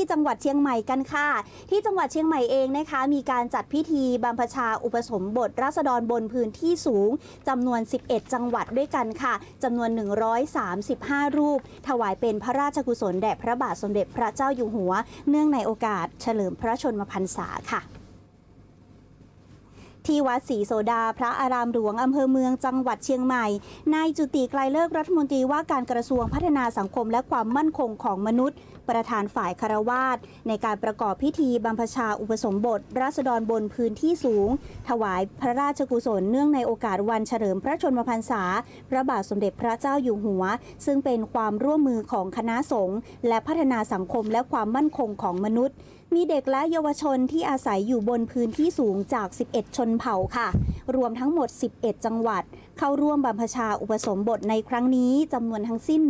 ที่จังหวัดเชียงใหม่กันค่ะ ที่จังหวัดเชียงใหม่เองนะคะ มีการจัดพิธีบรรพชาอุปสมบทราษฎรบนพื้นที่สูงจำนวน 11 จังหวัดด้วยกันค่ะจำนวน 135 รูป ถวายเป็นพระราชกุศลแด่พระบาทสมเด็จพระเจ้าอยู่หัว เนื่องในโอกาสเฉลิมพระชนมพรรษาค่ะ ที่วัดศรีโสดา พระอารามหลวงอำเภอเมืองจังหวัดเชียงใหม่ นายจุติไกลเลิกรัฐมนตรีว่าการกระทรวงพัฒนาสังคมและความมั่นคงของมนุษย์ ประธานฝ่ายคารวาสในการประกอบพิธีบรรพชาอุปสมบท ราษฎรบนพื้นที่สูง ถวายพระราชกุศลเนื่องในโอกาสวันเฉลิมพระชนมพรรษา พระบาทสมเด็จพระเจ้าอยู่หัว ซึ่งเป็นความร่วมมือของคณะสงฆ์และพัฒนาสังคมและความมั่นคงของมนุษย์ มีเด็กและเยาวชนที่อาศัยอยู่บนพื้นที่สูงจาก 11 ชนเผ่าค่ะ รวมทั้งหมด 11 จังหวัด เข้าร่วมบรรพชาอุปสมบทในครั้งนี้จำนวนทั้งสิ้น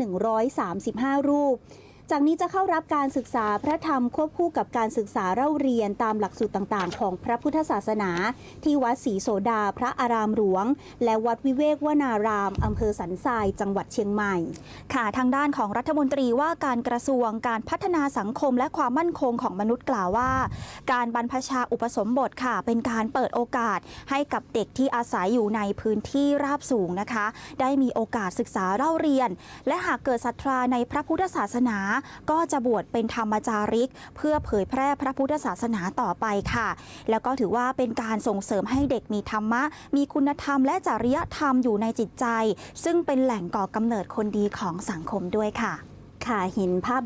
135 รูป จากนี้จะเข้ารับการศึกษาพระธรรมควบคู่กับการศึกษาเล่าเรียนตามหลักสูตรต่างๆ ของพระพุทธศาสนา ที่วัดศรีโสดาพระอารามหลวง และวัดวิเวกวนารามอำเภอสันทรายจังหวัดเชียงใหม่ ค่ะทางด้านของรัฐมนตรีว่าการกระทรวงการพัฒนาสังคมและความมั่นคงของมนุษย์กล่าวว่า การบรรพชาอุปสมบทค่ะ เป็นการเปิดโอกาสให้กับเด็กที่อาศัยอยู่ในพื้นที่ราบสูงนะคะ ได้มีโอกาสศึกษาเล่าเรียน และหากเกิดศรัทธาในพระพุทธศาสนาก็จะบวชเป็นธรรมจาริก เพื่อเผยแพร่พระพุทธศาสนาต่อไปค่ะ แล้วก็ถือว่าเป็นการส่งเสริมให้เด็กมีธรรมะ มีคุณธรรมและจริยธรรมอยู่ในจิตใจ ซึ่งเป็นแหล่งก่อกำเนิดคนดีของสังคมด้วยค่ะ ค่ะเห็นภาพ